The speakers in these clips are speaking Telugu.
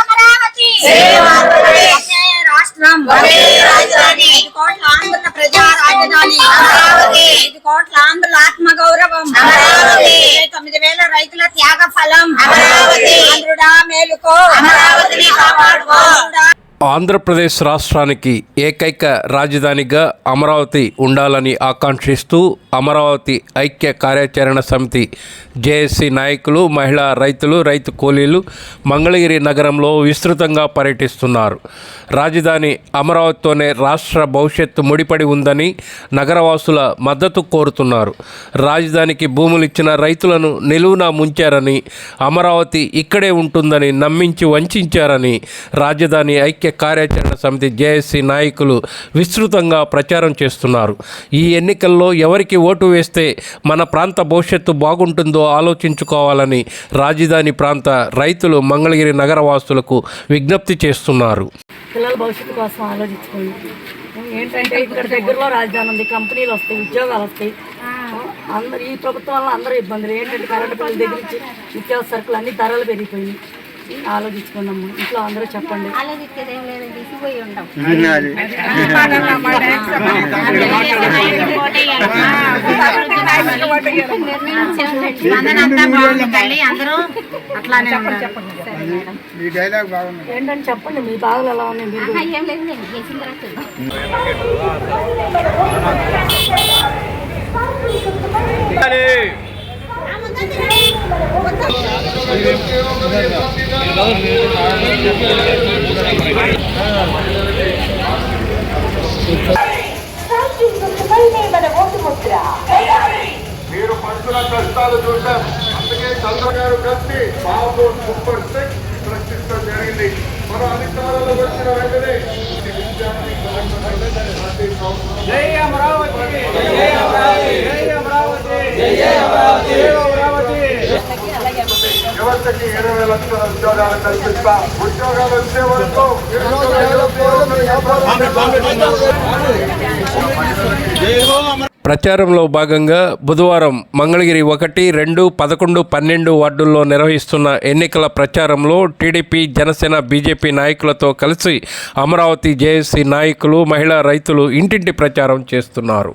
అమరావతి. రాష్ట్రం. ఐదు కోట్ల ఆంధ్రుల ప్రజా రాజధాని. ఐదు కోట్ల ఆంధ్రుల ఆత్మ గౌరవం. తొమ్మిది వేల రైతుల త్యాగ ఫలం. ఆంధ్రుడా మేలుకో. అమరావతిని కాపాడుకో. ఆంధ్రప్రదేశ్ రాష్ట్రానికి ఏకైక రాజధానిగా అమరావతి ఉండాలని ఆకాంక్షిస్తూ అమరావతి ఐక్య కార్యాచరణ సమితి జేఏసీ నాయకులు మహిళా రైతులు రైతు కూలీలు మంగళగిరి నగరంలో విస్తృతంగా పర్యటిస్తున్నారు. రాజధాని అమరావతితోనే రాష్ట్ర భవిష్యత్తు ముడిపడి ఉందని నగరవాసుల మద్దతు కోరుతున్నారు. రాజధానికి భూములు ఇచ్చిన రైతులను నిలువునా ముంచారని అమరావతి ఇక్కడే ఉంటుందని నమ్మించి వంచారని రాజధాని ఐక్య కార్యాచరణ సమితి జేఏసీ నాయకులు విస్తృతంగా ప్రచారం చేస్తున్నారు. ఈ ఎన్నికల్లో ఎవరికి ఓటు వేస్తే మన ప్రాంత భవిష్యత్తు బాగుంటుందో ఆలోచించుకోవాలని రాజధాని ప్రాంత రైతులు మంగళగిరి నగరవాసులకు విజ్ఞప్తి చేస్తున్నారు. పిల్లల భవిష్యత్తు కోసం ఆలోచించుకోండి. ఏంటంటే ఇక్కడ దగ్గరలో రాజధాని ఉంది కంపెనీలు వస్తాయి ఉద్యోగాలు వస్తాయి. అందరు ఈ ప్రభుత్వం వల్ల అందరూ ఇబ్బందులు. ఏంటంటే కరెంటు బిల్లు దగ్గర నుంచి నిత్యావసర సరుకులు అన్ని ధరలు పెరిగిపోయి ఆలోచించుకోండి అమ్మ ఇంట్లో అందరూ చెప్పండి. ఏంటంటే చెప్పండి మీ బాధలు ఎలా ఉన్నాయి? మీరు పడుతున్న కష్టాలు చూసాం అందుకే చంద్రగారు కలిసి బాబు సూపర్ సిక్స్ ప్రశ్నించడం జరిగింది. మన అధికారంలో వచ్చిన వెంటనే ఈ విషయాన్ని జై అమరావతి జై అమరావతి జై అమరావతి జై అమరావతి యువతకి ఇరవై లక్షల ఉద్యోగాలు కల్పిస్తా. ఉద్యోగాలు వచ్చే వరకు ప్రచారంలో భాగంగా బుధవారం మంగళగిరి ఒకటి రెండు పదకొండు పన్నెండు వార్డుల్లో నిర్వహిస్తున్న ఎన్నికల ప్రచారంలో టీడీపీ జనసేన బీజేపీ నాయకులతో కలిసి అమరావతి జేఏసీ నాయకులు మహిళా రైతులు ఇంటింటి ప్రచారం చేస్తున్నారు.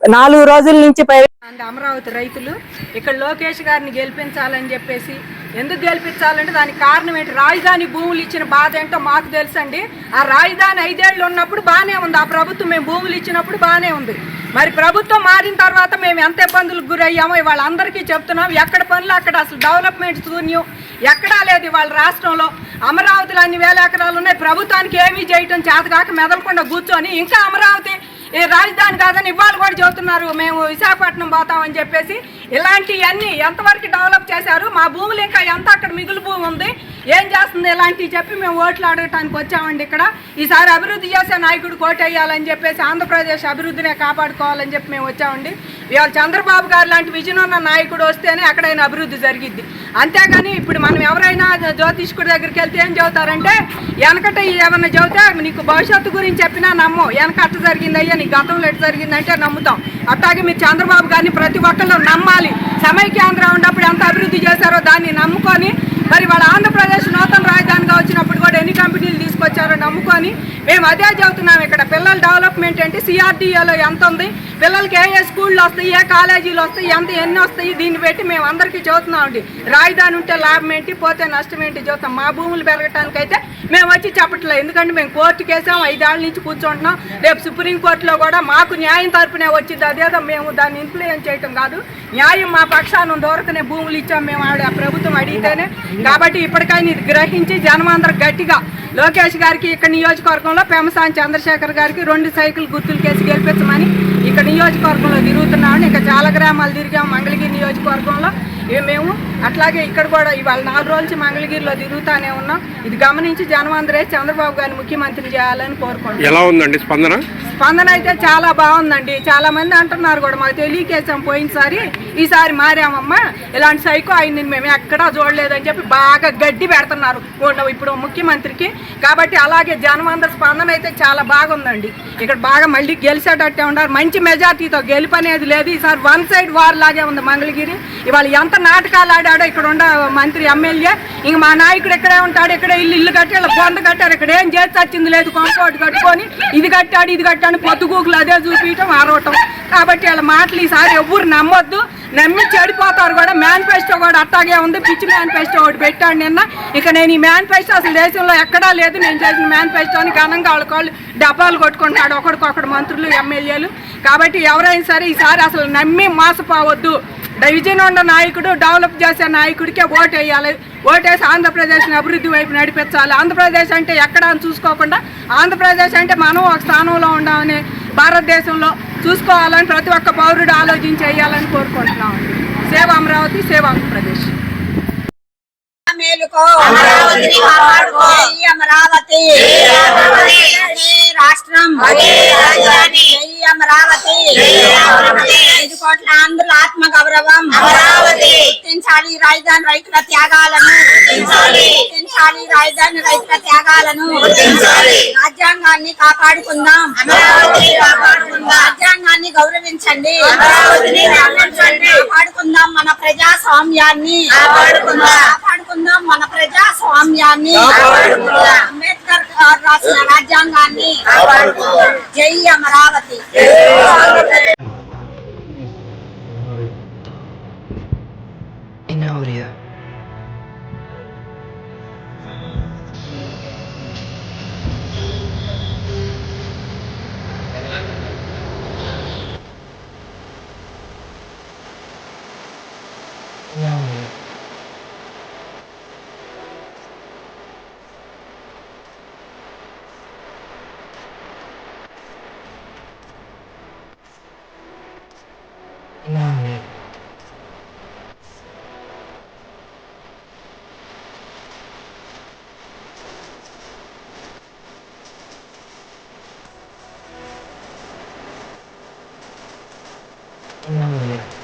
నాలుగు రోజుల నుంచి పై అండ్ అమరావతి రైతులు ఇక్కడ లోకేష్ గారిని గెలిపించాలని చెప్పేసి ఎందుకు గెలిపించాలంటే దానికి కారణం ఏంటి? రాజధాని భూములు ఇచ్చిన బాధ ఏంటో మాకు తెలుసండి. ఆ రాజధాని ఐదేళ్ళు ఉన్నప్పుడు బాగానే ఉంది. ఆ ప్రభుత్వం మేము భూములు ఇచ్చినప్పుడు బాగానే ఉంది. మరి ప్రభుత్వం మారిన తర్వాత మేము ఎంత ఇబ్బందులకు గురయ్యామో వాళ్ళందరికీ చెప్తున్నాం. ఎక్కడ పనులు అక్కడ అసలు డెవలప్మెంట్ శూన్యం. ఎక్కడా లేదు వాళ్ళ రాష్ట్రంలో. అమరావతిలో అన్ని వేల ఎకరాలు ఉన్నాయి. ప్రభుత్వానికి ఏమీ చేయటం చేతకాక మెదలకుండా కూర్చొని ఇంకా అమరావతి ఈ రాజధాని కాదని ఇవాళ కూడా చెబుతున్నారు. మేము విశాఖపట్నం పోతామని చెప్పేసి ఇలాంటివన్నీ ఎంతవరకు డెవలప్ చేశారు? మా భూములు ఇంకా ఎంత అక్కడ మిగులు భూమి ఉంది? ఏం చేస్తుంది ఇలాంటివి చెప్పి మేము ఓట్లు అడగటానికి వచ్చామండి ఇక్కడ. ఈసారి అభివృద్ధి చేసే నాయకుడు కోటేయాలని చెప్పేసి ఆంధ్రప్రదేశ్ అభివృద్ధినే కాపాడుకోవాలని చెప్పి మేము వచ్చామండి. ఇవాళ చంద్రబాబు గారు లాంటి విజయం ఉన్న నాయకుడు వస్తేనే అక్కడైనా అభివృద్ధి జరిగిద్ది. అంతేగాని ఇప్పుడు మనం ఎవరైనా జ్యోతిష్కుడి దగ్గరికి వెళ్తే ఏం చెబుతారంటే వెనకట ఏమన్నా చెబితే నీకు భవిష్యత్తు గురించి చెప్పినా నమ్మం. వెనక అట్ట జరిగింది అయ్యా నీ గతంలో ఎట్ట జరిగిందంటే నమ్ముతాం. అట్లాగే మీరు చంద్రబాబు గారిని ప్రతి ఒక్కళ్ళు నమ్మాలి. సమైక్యాంధ్ర ఉన్నప్పుడు ఎంత అభివృద్ధి చేశారో దాన్ని నమ్ముకొని మరి వాళ్ళ ఆంధ్రప్రదేశ్ నూతన రాజధానిగా వచ్చినప్పుడు కూడా ఎన్ని కంపెనీలు తీసుకొచ్చారో నమ్ముకొని మేము అదే చదువుతున్నాం ఇక్కడ. పిల్లల డెవలప్మెంట్ ఏంటి? సిఆర్డీఏలో ఎంత ఉంది? పిల్లలకి ఏ ఏ స్కూళ్ళు వస్తాయి? ఏ కాలేజీలు వస్తాయి? ఎంత ఎన్ని వస్తాయి? దీన్ని పెట్టి మేము అందరికీ చదువుతున్నామండి రాజధాని ఉంటే లాభం ఏంటి? పోతే నష్టం ఏంటి? చదువుతాం మా భూములు పెరగటానికైతే మేము వచ్చి చెప్పట్లేదు. ఎందుకంటే మేము కోర్టు కేసాం ఐదేళ్ళ నుంచి కూర్చుంటున్నాం. రేపు సుప్రీంకోర్టులో కూడా మాకు న్యాయం తరపునే వచ్చింది. అదేదో మేము దాన్ని ఇన్ఫ్లుయెన్స్ చేయటం కాదు. న్యాయం మా పక్షాన దొరకనే భూములు ఇచ్చాం మేము ఆవిడ ప్రభుత్వం అడిగితేనే. కాబట్టి ఇప్పటికైనా ఇది గ్రహించి జనమందరూ గట్టిగా లోకేష్ గారికి ఇక్కడ నియోజకవర్గంలో పెమసాని చంద్రశేఖర్ గారికి రెండు సైకిల్ గుర్తులు కేసి గెలిపించమని ఇక్కడ నియోజకవర్గంలో తిరుగుతున్నామని ఇంకా చాలా గ్రామాలు తిరిగాం మంగళగిరి నియోజకవర్గంలో. మేము అట్లాగే ఇక్కడ కూడా ఇవాళ నాలుగు రోజుల మంగళగిరిలో తిరుగుతానే ఉన్నాం. ఇది గమనించి జనమందరే చంద్రబాబు గారిని ముఖ్యమంత్రి చేయాలని కోరుకుంటున్నాం. ఎలా ఉందండి స్పందన? స్పందన అయితే చాలా బాగుందండి. చాలా మంది అంటున్నారు కూడా మాకు తెలియకేసాం పోయినసారి ఈసారి మారామమ్మా. ఇలాంటి సైకో ఆయన్ని మేము ఎక్కడా చూడలేదని చెప్పి బాగా గడ్డి పెడుతున్నారు. ఇప్పుడు ముఖ్యమంత్రికి. కాబట్టి అలాగే జనమందరి స్పందన అయితే చాలా బాగుందండి. ఇక్కడ బాగా మళ్ళీ గెలిచేటట్టే ఉన్నారు. మంచి మెజార్టీతో గెలుపు అనేది లేదు. ఈసారి వన్ సైడ్ వార్ లాగే ఉంది మంగళగిరి. ఇవాళ ఎంత నాటకాలు ఆడాడో ఇక్కడ ఉండ మంత్రి ఎమ్మెల్యే. ఇంక మా నాయకుడు ఇక్కడే ఉంటాడు ఇక్కడే ఇల్లు ఇల్లు కట్టి ఇలా బొంద కట్టారు ఇక్కడ ఏం చేసి వచ్చింది లేదు కాంపౌండ్ కట్టుకొని ఇది కట్టాడు ఇది కట్టాడు పొద్దుగూకులు అదే చూపించడం ఆరవటం. కాబట్టి వాళ్ళ మాటలు ఈసారి ఎవ్వరు నమ్మొద్దు. నమ్మి చెడిపోతారు కూడా. మేనిఫెస్టో కూడా అట్టాగే ఉంది. పిచ్చి మేనిఫెస్టో ఒకటి పెట్టాడు నిన్న. ఇక నేను ఈ మేనిఫెస్టో అసలు దేశంలో ఎక్కడా లేదు. నేను చేసిన మేనిఫెస్టోని ఘనంగా వాళ్ళకోళ్ళు డబ్బాలు కొట్టుకుంటాడు ఒకడికొకడు మంత్రులు ఎమ్మెల్యేలు. కాబట్టి ఎవరైనా సరే ఈసారి అసలు నమ్మి మోసపోవద్దు. విజయనగర నాయకుడు డెవలప్ చేసే నాయకుడికే ఓటు వేయాలి. ఓటేసి ఆంధ్రప్రదేశ్ని అభివృద్ధి వైపు నడిపించాలి. ఆంధ్రప్రదేశ్ అంటే ఎక్కడ అని చూసుకోకుండా ఆంధ్రప్రదేశ్ అంటే మనం ఒక స్థానంలో ఉండాలని భారతదేశంలో చూసుకోవాలని ప్రతి ఒక్క పౌరుడు ఆలోచించి చేయాలని కోరుకుంటున్నాం. సేవ అమరావతి సేవ ఆంధ్రప్రదేశ్ మేలుకో అమరావతిని కాపాడుకో జై అమరావతి జై రాష్ట్రం జై అమరావతి ఐదు కోట్ల ఆంధ్రుల ఆత్మ గౌరవం అమరావతి గుర్తించాలి రాజధాని రైతుల త్యాగాలను గుర్తించాలి. రాజధాని రైతుల త్యాగాలను రాజ్యాంగాన్ని కాపాడుకుందాం. రాజ్యాంగాన్ని గౌరవించండి. కాపాడుకుందాం మన ప్రజాస్వామ్యాన్ని. కాపాడుకుందాం. మన ప్రజాస్వామ్యాన్ని. అంబేద్కర్ రాసిన రాజ్యాంగాన్ని జై 何何